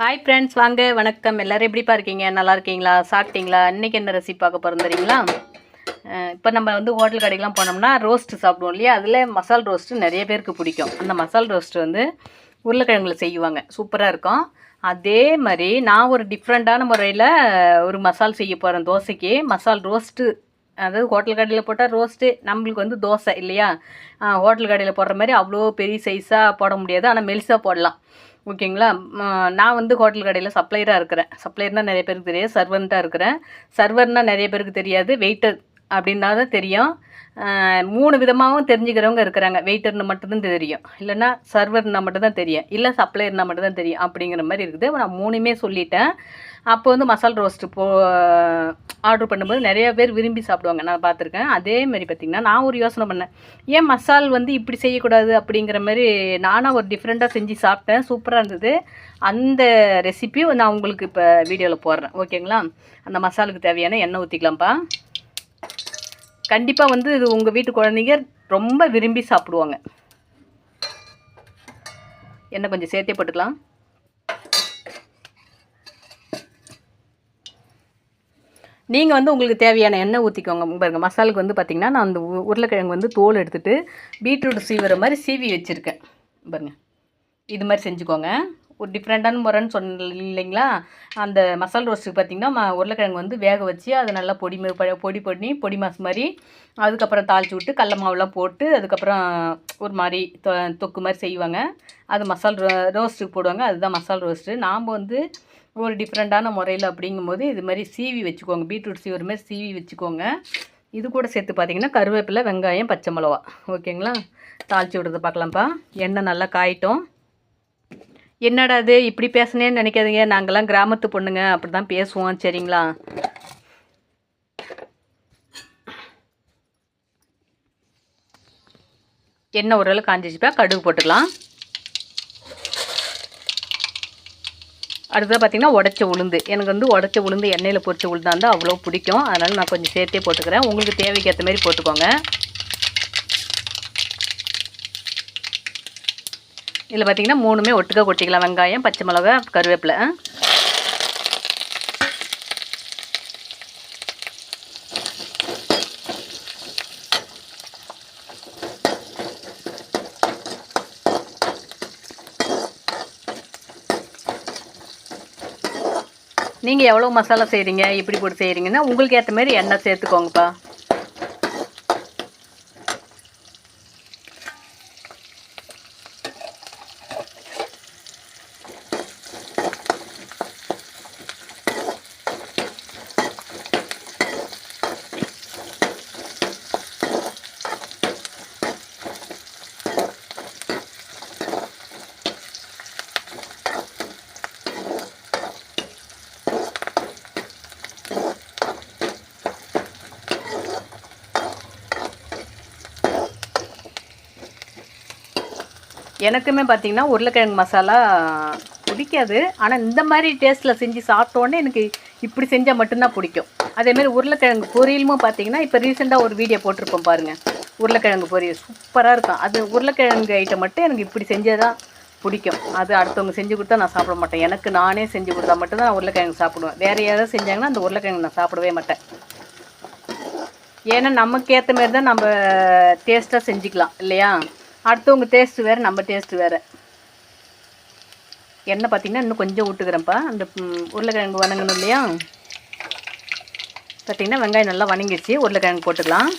Hi friends வாங்க வணக்கம். எல்லோரும் எப்படிப்பா இருக்கீங்க? நல்லா இருக்கீங்களா? சாப்பிட்டீங்களா? இன்றைக்கி என்ன ரெசிபி பார்க்க போகிறோம் தெரியுங்களா? இப்போ நம்ம வந்து ஹோட்டல் கடைக்கெலாம் போனோம்னா ரோஸ்ட்டு சாப்பிடுவோம் இல்லையா? அதில் மசால் ரோஸ்ட்டு நிறைய பேருக்கு பிடிக்கும். அந்த மசால் ரோஸ்ட்டு வந்து உருளைக்கிழங்குல செய்வாங்க. சூப்பராக இருக்கும். அதே மாதிரி நான் ஒரு டிஃப்ரெண்ட்டான முறையில் ஒரு மசால் செய்ய போகிறேன் தோசைக்கு. மசால் ரோஸ்ட்டு அதாவது ஹோட்டல் கடையில் போட்டால் ரோஸ்ட்டு நம்மளுக்கு வந்து தோசை இல்லையா? ஹோட்டல் கடையில் போடுற மாதிரி அவ்வளோ பெரிய சைஸாக போட முடியாது. ஆனால் மெலிசாக போடலாம். ஓகேங்களா? நான் வந்து ஹோட்டல் கடையில் சப்ளையராக இருக்கிறேன். சப்ளையர்னால் நிறைய பேருக்கு தெரியாது. சர்வன்ட்டாக இருக்கிறேன். சர்வர்னால் நிறைய பேருக்கு தெரியாது. வெயிட்டர் அப்படின்னா தான் தெரியும் மூணு விதமாகவும் தெரிஞ்சுக்கிறவங்க இருக்கிறாங்க. வெயிட்டர்னு மட்டும்தான் தெரியும். இல்லைன்னா சர்வர்னா மட்டும்தான் தெரியும். இல்லை சப்ளையர்னா மட்டும்தான் தெரியும். அப்படிங்கிற மாதிரி இருக்குது. நான் மூணுமே சொல்லிட்டேன். அப்போ வந்து மசால் ரோஸ்ட்டு போ ஆர்டர் பண்ணும்போது நிறைய பேர் விரும்பி சாப்பிடுவாங்க. நான் பார்த்துருக்கேன். அதே மாதிரி பார்த்திங்கன்னா நான் ஒரு யோசனை பண்ணேன். ஏன் மசால் வந்து இப்படி செய்யக்கூடாது அப்படிங்கிற மாதிரி நானாக ஒரு டிஃப்ரெண்ட்டாக செஞ்சு சாப்பிட்டேன். சூப்பராக இருந்தது. அந்த ரெசிப்பியும் நான் உங்களுக்கு இப்போ வீடியோவில் போடுறேன். ஓகேங்களா அந்த மசாலுக்கு தேவையான எண்ணெய் ஊற்றிக்கலாம்ப்பா கண்டிப்பாக வந்து இது உங்கள் வீட்டு குழந்தைங்க ரொம்ப விரும்பி சாப்பிடுவாங்க. எண்ணெய் கொஞ்சம் சேர்த்தே போட்டுக்கலாம். நீங்கள் வந்து உங்களுக்கு தேவையான எண்ணெய் ஊற்றிக்கோங்க பாருங்க மசாலுக்கு வந்து பார்த்திங்கன்னா நான் அந்த உ- உருளைக்கிழங்கு வந்து தோல் எடுத்துகிட்டு பீட்ரூட் சீவுற மாதிரி சீவி வச்சுருக்கேன். பாருங்க இது மாதிரி செஞ்சுக்கோங்க. ஒரு டிஃப்ரெண்ட்டான முறைன்னு சொன்ன இல்லைங்களா? அந்த மசால் ரோஸ்ட்டுக்கு பார்த்திங்கன்னா ம உருளைக்கிழங்கு வந்து வேக வச்சு அதை நல்லா பொடி பொடி பண்ணி பொடி மாசு மாதிரி அதுக்கப்புறம் தாளிச்சு விட்டு கடல மாவுலாம் போட்டு அதுக்கப்புறம் ஒரு மாதிரி தொ தொக்கு மாதிரி செய்வாங்க. அது மசால் ரோ ரோஸ்ட்டுக்கு போடுவாங்க. அதுதான் மசால் ரோஸ்ட்டு நாம் வந்து ஒரு டிஃப்ரெண்ட்டான முறையில் அப்படிங்கும்போது இது மாதிரி சீவி வச்சுக்கோங்க. பீட்ரூட் சீவுற மாதிரி சீவி வச்சுக்கோங்க. இது கூட சேர்த்து பார்த்தீங்கன்னா கருவேப்பிலை வெங்காயம் பச்சை மிளவா ஓகேங்களா? தாளிச்சு விடுறத பார்க்கலாம்ப்பா எண்ணெய் நல்லா காயிட்டும். என்னடா அது இப்படி பேசுனேன்னு நினைக்காதீங்க. நாங்கள்லாம் கிராமத்து பொண்ணுங்க. அப்படி தான் பேசுவோம். சரிங்களா? எண்ணெய் ஓரளவு காஞ்சிச்சுப்பா கடுகு போட்டுக்கலாம். அடுத்ததாக பார்த்திங்கன்னா உடச்ச உளுந்து. எனக்கு வந்து உடச்ச உளுந்து எண்ணெயில் பொரிச்ச உளுந்தா இருந்தால் அவ்வளோ பிடிக்கும். அதனால் நான் கொஞ்சம் சேர்த்தே போட்டுக்கிறேன். உங்களுக்கு தேவைக்கு ஏற்ற மாதிரி போட்டுக்கோங்க. இதில் பார்த்தீங்கன்னா மூணுமே ஒட்டுக்கா கொட்டிக்கலாம். வெங்காயம் பச்சை மிளகா கருவேப்பிலை. நீங்கள் எவ்வளோ மசாலா செய்கிறீங்க எப்படி போட்டு செய்கிறீங்கன்னா உங்களுக்கு ஏற்ற மாதிரி எண்ணெய் சேர்த்துக்கோங்கப்பா. எனக்குமே பார்த்தீங்கன்னா உருளைக்கிழங்கு மசாலா பிடிக்காது. ஆனால் இந்த மாதிரி டேஸ்ட்டில் செஞ்சு சாப்பிட்டோன்னே எனக்கு இப்படி செஞ்சால் மட்டும்தான் பிடிக்கும். அதேமாரி உருளைக்கிழங்கு பொரியலும் பார்த்தீங்கன்னா இப்போ ரீசெண்டாக ஒரு வீடியோ போட்டிருப்போம் பாருங்கள் உருளைக்கிழங்கு பொரியல் சூப்பராக இருக்கும். அது உருளைக்கிழங்கு ஐட்டம் மட்டும் எனக்கு இப்படி செஞ்சால் தான் பிடிக்கும். அது அடுத்தவங்க செஞ்சு கொடுத்தா நான் சாப்பிட மாட்டேன். எனக்கு நானே செஞ்சு கொடுத்தா மட்டும்தான் நான் உருளைக்கிழங்கு சாப்பிடுவேன். வேறு யாராவது செஞ்சாங்கன்னா அந்த உருளைக்கிழங்கு நான் சாப்பிடவே மாட்டேன். ஏன்னா நமக்கு ஏற்ற மாரி தான் நம்ம டேஸ்ட்டாக செஞ்சுக்கலாம். இல்லையா? அடுத்தவங்க டேஸ்ட்டு வேறு நம்ம டேஸ்ட்டு வேறு. எண்ணெய் பார்த்தீங்கன்னா இன்னும் கொஞ்சம் விட்டுக்கிறேன்ப்பா அந்த உருளைக்கிழங்கு வணங்கணும் இல்லையா? பார்த்தீங்கன்னா வெங்காயம் நல்லா வணங்கிடுச்சு. உருளைக்கிழங்கு போட்டுக்கலாம்.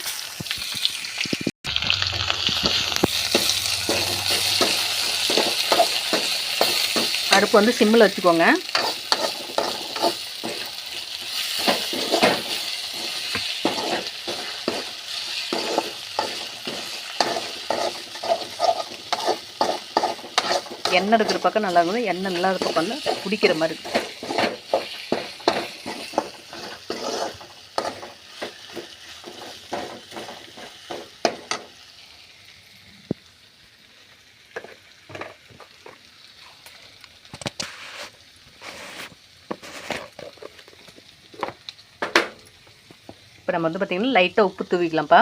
அடுப்பு வந்து சிம்மில் வச்சுக்கோங்க. எண்ணெய் இருக்கிற பக்கம் நல்லா இருக்கணும் எண்ணெய் இல்லாத பக்கம் குடிக்கிற மாதிரி இருக்கும். இப்போ நம்ம வந்து பார்த்திங்கன்னா லைட்டாக உப்பு தூவிக்கலாம்ப்பா.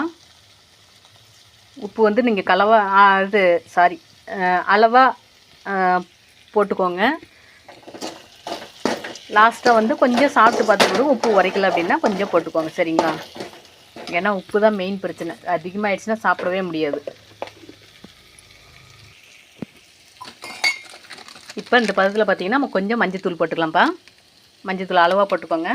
உப்பு வந்து நீங்கள் கலவா இது சாரி அளவாக போட்டுக்கோங்க. லாஸ்ட்டாக வந்து கொஞ்சம் சாப்பிட்டு பார்த்துட்டு உப்பு உரைக்கல அப்படின்னா கொஞ்சம் போட்டுக்கோங்க சரிங்களா? ஏன்னா உப்பு தான் மெயின் பிரச்சனை. அதிகமாகிடுச்சுன்னா சாப்பிடவே முடியாது. இப்போ இந்த பதத்தில் பார்த்தீங்கன்னா நம்ம கொஞ்சம் மஞ்சத்தூள் போட்டுக்கலாம்ப்பா. மஞ்சத்தூள் அளவாக போட்டுக்கோங்க.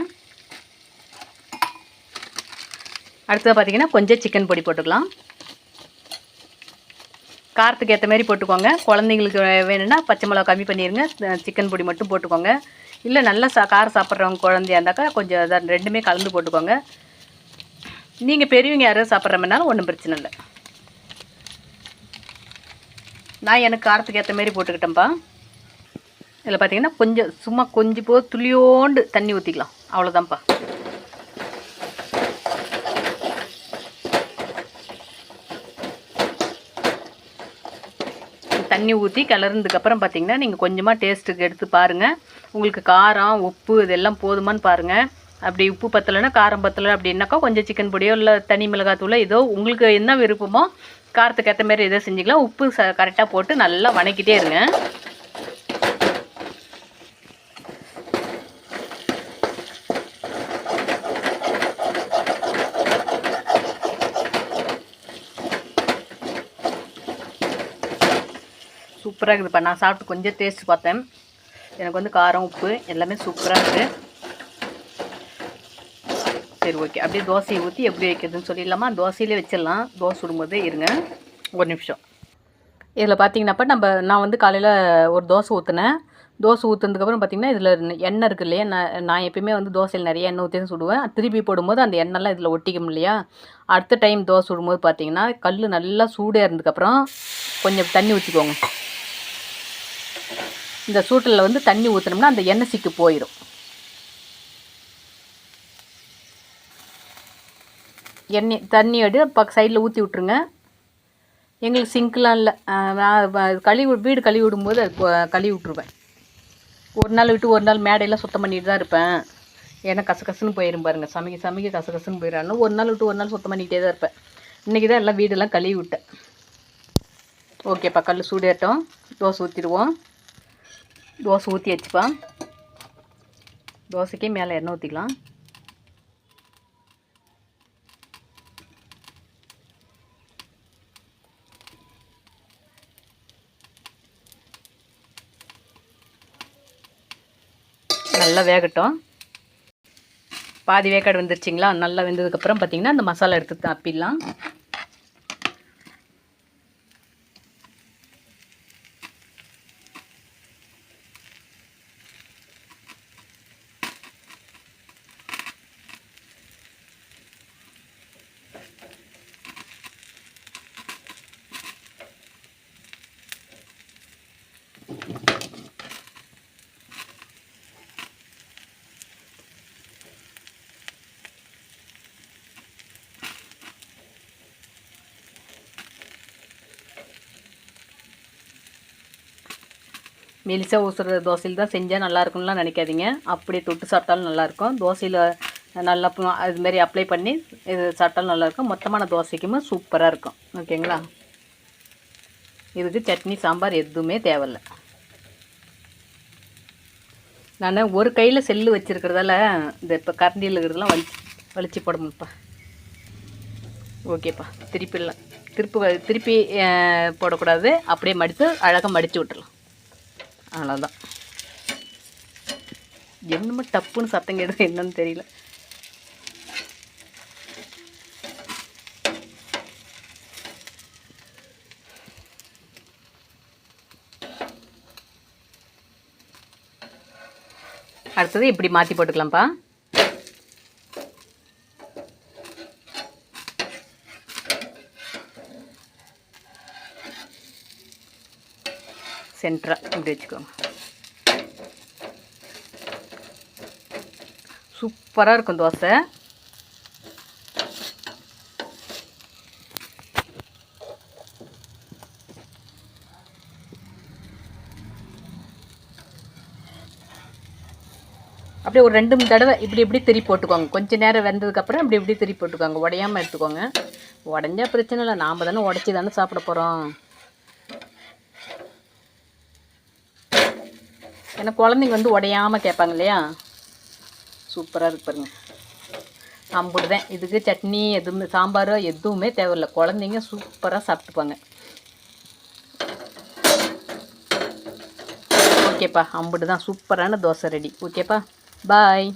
அடுத்தது பார்த்தீங்கன்னா கொஞ்சம் சிக்கன் பொடி போட்டுக்கலாம். காரத்துக்கு ஏற்ற மாதிரி போட்டுக்கோங்க. குழந்தைங்களுக்கு வேணும்னா பச்சை மிளகா கம்மி பண்ணிடுங்க சிக்கன் பொடி மட்டும் போட்டுக்கோங்க. இல்லை நல்லா சா காரம் சாப்பிட்றவங்க குழந்தையா இருந்தாக்கா கொஞ்சம் அதான் ரெண்டுமே கலந்து போட்டுக்கோங்க. நீங்கள் பெரியவங்க யாரும் சாப்பிட்ற மாதிரினாலும் ஒன்றும் பிரச்சனை இல்லை. நான் எனக்கு காரத்துக்கு ஏற்ற மாதிரி போட்டுக்கிட்டேன்ப்பா இதில் பார்த்தீங்கன்னா கொஞ்சம் சும்மா கொஞ்சம் போ துளியோண்டு தண்ணி ஊற்றிக்கலாம் அவ்வளோதான்ப்பா தண்ணி ஊற்றி கிளறதுக்கப்புறம் பார்த்தீங்கன்னா நீங்கள் கொஞ்சமாக டேஸ்ட்டுக்கு எடுத்து பாருங்கள் உங்களுக்கு காரம் உப்பு இதெல்லாம் போதுமான்னு பாருங்கள் அப்படி உப்பு பத்தலைன்னா காரம் பத்தலை அப்படின்னாக்கா கொஞ்சம் சிக்கன் பொடியோ இல்லை தனி மிளகாத்தூளோ ஏதோ உங்களுக்கு என்ன விருப்பமோ காரத்துக்கு ஏற்ற மாதிரி எதோ செஞ்சுக்கலாம். உப்பு ச கரெக்டாக போட்டு நல்லா வணக்கிட்டே இருங்க. சூப்பராக இருக்குதுப்பா நான் சாப்பிட்டு கொஞ்சம் டேஸ்ட் பார்த்தேன். எனக்கு வந்து காரம் உப்பு எல்லாமே சூப்பராக இருக்குது சரி ஓகே அப்படியே தோசையை ஊற்றி எப்படி வைக்கிறதுன்னு சொல்லிடலாமா? தோசையிலே வச்சிடலாம். தோசை விடும்போது இருங்க. ஒரு நிமிஷம். இதில் பார்த்தீங்கன்னாப்பா நம்ம நான் வந்து காலையில் ஒரு தோசை ஊற்றினேன் தோசை ஊற்றுனதுக்கப்புறம் பார்த்தீங்கன்னா இதில் எண்ணெய் இருக்குது இல்லையா? நான் நான் எப்பயுமே வந்து தோசையில் நிறைய எண்ணெய் ஊற்றி சுடுவேன். திருப்பி போடும்போது அந்த எண்ணெய்லாம் இதில் ஒட்டிக்கும் இல்லையா? அடுத்த டைம் தோசை விடும்போது பார்த்திங்கன்னா கல் நல்லா சூடாக இருந்ததுக்கப்புறம் கொஞ்சம் தண்ணி ஊற்றிக்கோங்க இந்த சூட்டில் வந்து தண்ணி ஊற்றினோம்னா அந்த எண்ணெய்சிக்கு போயிடும் எண்ணெய் தண்ணி எடு பக்க சைடில் ஊற்றி விட்ருங்க எங்களுக்கு சிங்க்லாம் இல்லை. நான் கழுவி வீடு கழுவி விடும்போது அது கழுவி விட்ருவேன் ஒரு நாள் விட்டு ஒரு நாள் மேடையெல்லாம் சுத்தம் பண்ணிட்டு தான் இருப்பேன். ஏன்னா கசகசன்னு போயிரும் பாருங்கள் சமைக்க சமைக்க கசகசன்னு போயிடறாங்க ஒரு நாள் விட்டு ஒரு நாள் சுத்தம் பண்ணிக்கிட்டே தான் இருப்பேன். இன்றைக்கி தான் எல்லாம் வீடெல்லாம் கழுவி விட்டேன். ஓகேப்பா கல் சூடேட்டும் தோசை ஊற்றிடுவோம் தோசை ஊற்றி வச்சுப்பா தோசைக்கே மேலே எண்ணெய் ஊற்றிக்கலாம் நல்லா வேகட்டும். பாதி வேக்காடு வந்துருச்சிங்களா? நல்லா வெந்ததுக்கப்புறம் பார்த்தீங்கன்னா அந்த மசாலா எடுத்து தப்பிடலாம். மெலிசா ஊசுற தோசையில் தான் செஞ்சால் நல்லா இருக்கும்லாம் நினைக்காதீங்க. அப்படியே தொட்டு சாப்பிட்டாலும் நல்லாயிருக்கும் தோசையில் நல்லா அதுமாரி அப்ளை பண்ணி இது சாப்பிட்டாலும் நல்லாயிருக்கும் மொத்தமான தோசைக்குமே சூப்பராக இருக்கும். ஓகேங்களா? இதுக்கு சட்னி சாம்பார் எதுவுமே தேவையில்ல. நான் ஒரு கையில் செல்லு வச்சுருக்கிறதால இந்த இப்போ கரண்டியில் இருக்கிறதெல்லாம் வலிச்சு வலிச்சு போட முடியும்ப்பா ஓகேப்பா. திருப்பிடலாம். திருப்பி வ- திருப்பி போடக்கூடாது. அப்படியே மடித்து அழகாக மடித்து விட்டுறலாம் அவ்வளோதான் என்னமோ டப்புன்னு சத்தம் கேட்டது என்னன்னு தெரியல. அடுத்தது இப்படி மாற்றி போட்டுக்கலாம்ப்பா. சென்டரா. இப்படி வச்சுக்கோங்க. சூப்பராக இருக்கும் தோசை. அப்படியே ஒரு ரெண்டு மூணு தடவை இப்படி இப்படி திரி போட்டுக்கோங்க. கொஞ்சம் நேரம் வெந்ததுக்கப்புறம் இப்படி இப்படி திரி போட்டுக்கோங்க. உடையாமல் எடுத்துக்கோங்க. உடஞ்சா பிரச்சனை இல்லை. நாம் தானே உடச்சி தானே சாப்பிட போகிறோம் ஏன்னா குழந்தைங்க வந்து உடையாமல் கேட்பாங்க இல்லையா? சூப்பராக இருக்கு பாருங்க. அம்புட்டு தான் இதுக்கு சட்னி எதுவுமே சாம்பாரோ எதுவுமே தேவையில்லை. குழந்தைங்க சூப்பராக சாப்பிட்டுப்பாங்க. ஓகேப்பா அம்புட்டு தான் சூப்பரான தோசை ரெடி. ஓகேப்பா. பாய்.